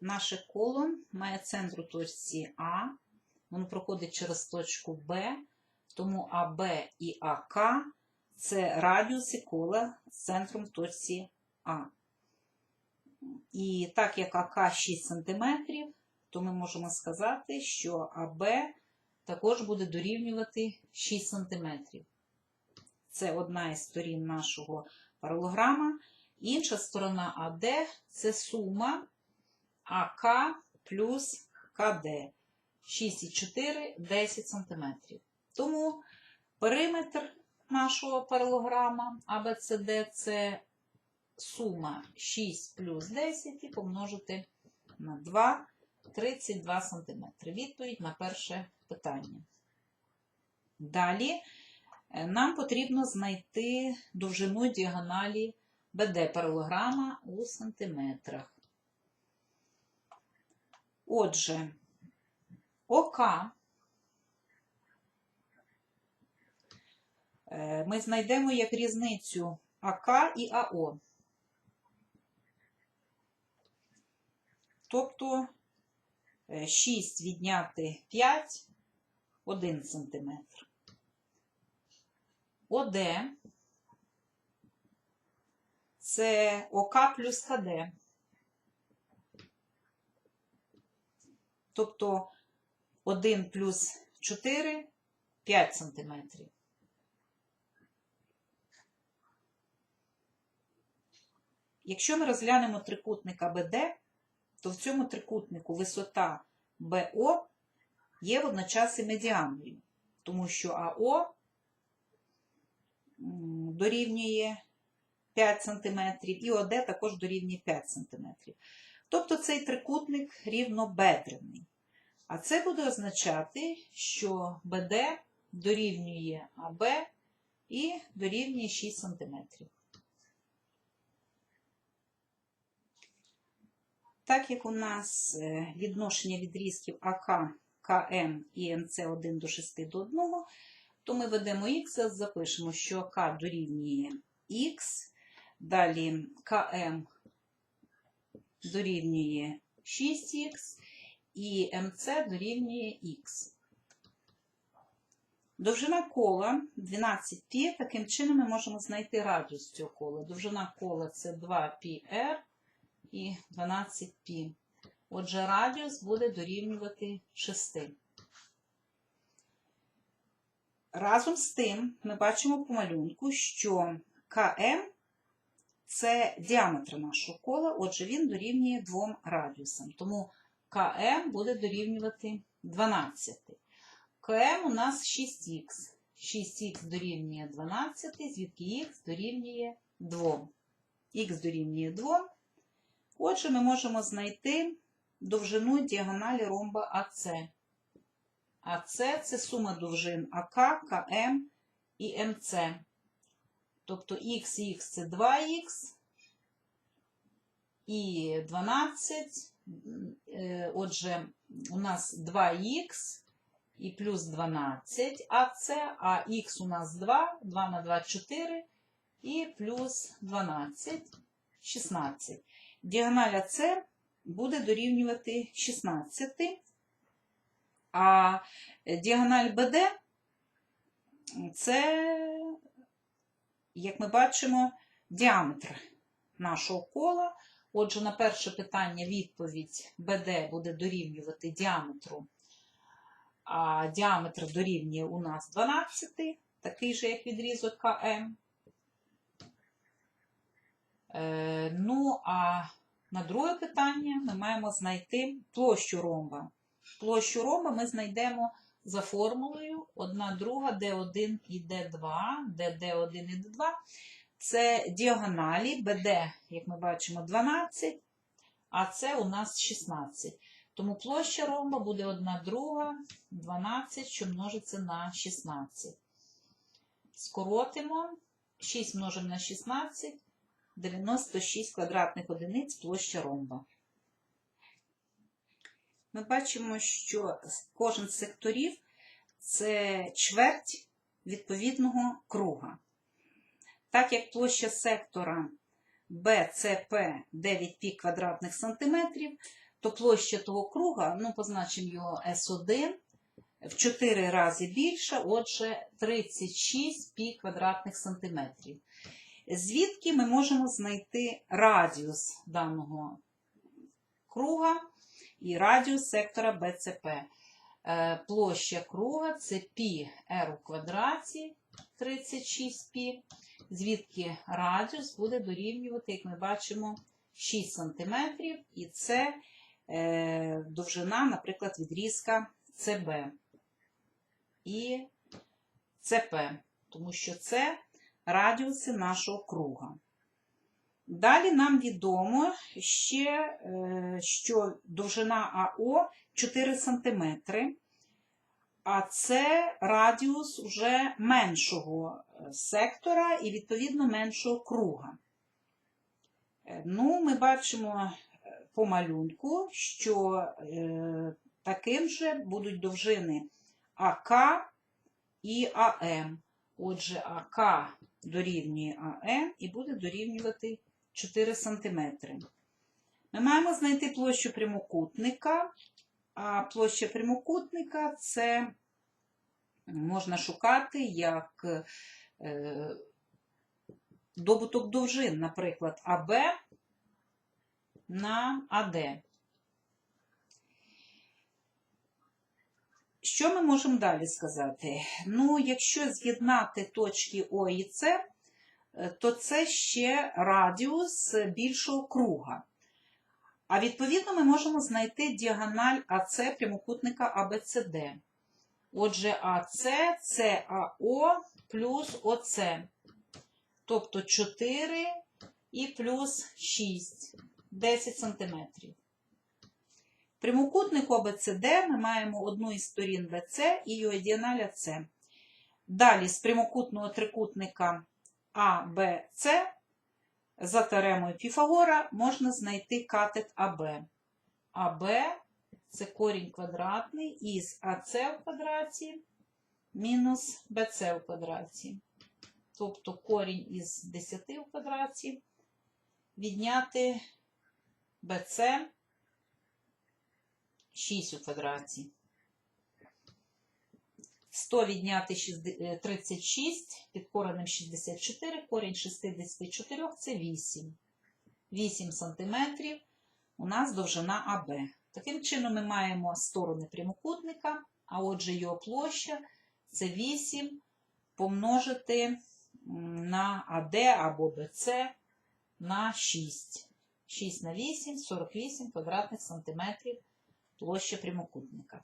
наше коло має центр у точці А, воно проходить через точку Б, тому АБ і АК це радіуси кола з центром точці А. І так як АК 6 см, то ми можемо сказати, що АБ також буде дорівнювати 6 см. Це одна із сторін нашого паралограма. Інша сторона АД це сума АК плюс КД. 6,4 10 см. Тому периметр нашого паралограма АБЦД це сума 6 плюс 10 і помножити на 2 32 см. Відповідь на перше питання. Далі е, нам потрібно знайти довжину діагоналі БД паралограма у сантиметрах. Отже, ОК е, ми знайдемо як різницю АК і АО. Тобто е, 6 відняти 5 1 см. ОД це ОК плюс КД. Тобто 1 плюс 4 5 см. Якщо ми розглянемо трикутник АБД, то в цьому трикутнику висота БО є водночас і медіаною, тому що АО дорівнює 5 см, і ОД також дорівнює 5 см. Тобто цей трикутник рівнобедрений. А це буде означати, що БД дорівнює АБ і дорівнює 6 см. Так як у нас е, відношення відрізків АК, КМ і МЦ 1 до 6 до 1, то ми ведемо Х, запишемо, що АК дорівнює Х, далі КМ дорівнює 6х і МЦ дорівнює Х. Довжина кола 12π, таким чином ми можемо знайти радіус цього кола. Довжина кола це 2πr і 12π. Отже, радіус буде дорівнювати 6. Разом з тим ми бачимо по малюнку, що КМ це діаметр нашого кола, отже, він дорівнює двом радіусам. Тому КМ буде дорівнювати 12. КМ у нас 6х. 6х дорівнює 12, звідки х дорівнює 2. Х дорівнює 2. Отже, ми можемо знайти довжину діагоналі ромба АЦ. АЦ це сума довжин АК, КМ і МЦ. Тобто х це 2х і 12. Е, Отже, у нас 2х і плюс 12 АЦ, а х у нас 2, 2 на 2 4 і плюс 12 16. Діагональ АЦ буде дорівнювати 16, а діагональ БД це, як ми бачимо, діаметр нашого кола. Отже, на перше питання відповідь БД буде дорівнювати діаметру, а діаметр дорівнює у нас 12, такий же, як відрізок КМ. Е, Ну, а на друге питання ми маємо знайти площу ромба. Площу ромба ми знайдемо за формулою 1 друга D1 і D2, де D1 і D2. Це діагоналі БД, як ми бачимо, 12, а це у нас 16. Тому площа ромба буде 1 друга 12, що множиться на 16. Скоротимо 6 множимо на 16. 96 квадратних одиниць площа ромба. Ми бачимо, що кожен з секторів це чверть відповідного круга. Так як площа сектора BCP 9 пі квадратних сантиметрів, то площа того круга, ну, позначимо його S1, в 4 рази більша, отже, 36 пі квадратних сантиметрів. Звідки ми можемо знайти радіус даного круга і радіус сектора БЦП? Е, Площа круга це пі r у квадраті 36 пі, звідки радіус буде дорівнювати, як ми бачимо, 6 см, і це е, довжина, наприклад, відрізка CB і ЦП, тому що це радіуси нашого круга. Далі нам відомо ще, е, що довжина АО 4 см, а це радіус уже меншого е, сектора і, відповідно, меншого круга. Е, Ну, ми бачимо по малюнку, що таким же будуть довжини АК і АМ. Отже, АК дорівнює АМ і буде дорівнювати 4 см. Ми маємо знайти площу прямокутника, а площа прямокутника це можна шукати як е, добуток довжин, наприклад, АБ на АД. Що ми можемо далі сказати? Ну, якщо з'єднати точки О і С, то це ще радіус більшого круга. А відповідно ми можемо знайти діагональ АС прямокутника АБЦД. Отже, АС це АО плюс ОС. Тобто 4 і плюс 6, 10 см. Прямокутнику АБЦД ми маємо одну із сторін БЦ і його діагональ АС. Далі з прямокутного трикутника АБЦ за теоремою Піфагора можна знайти катет АБ. АБ це корінь квадратний із АС в квадраті мінус БЦ в квадраті. Тобто корінь із 10 в квадраті відняти БЦ 6 у квадраті. 100 відняти 36 під коренем 64, корінь 64 це 8. 8 см у нас довжина АБ. Таким чином ми маємо сторони прямокутника, а отже його площа це 8 помножити на АД або БЦ на 6. 6 на 8 48 квадратних сантиметрів площа прямокутника.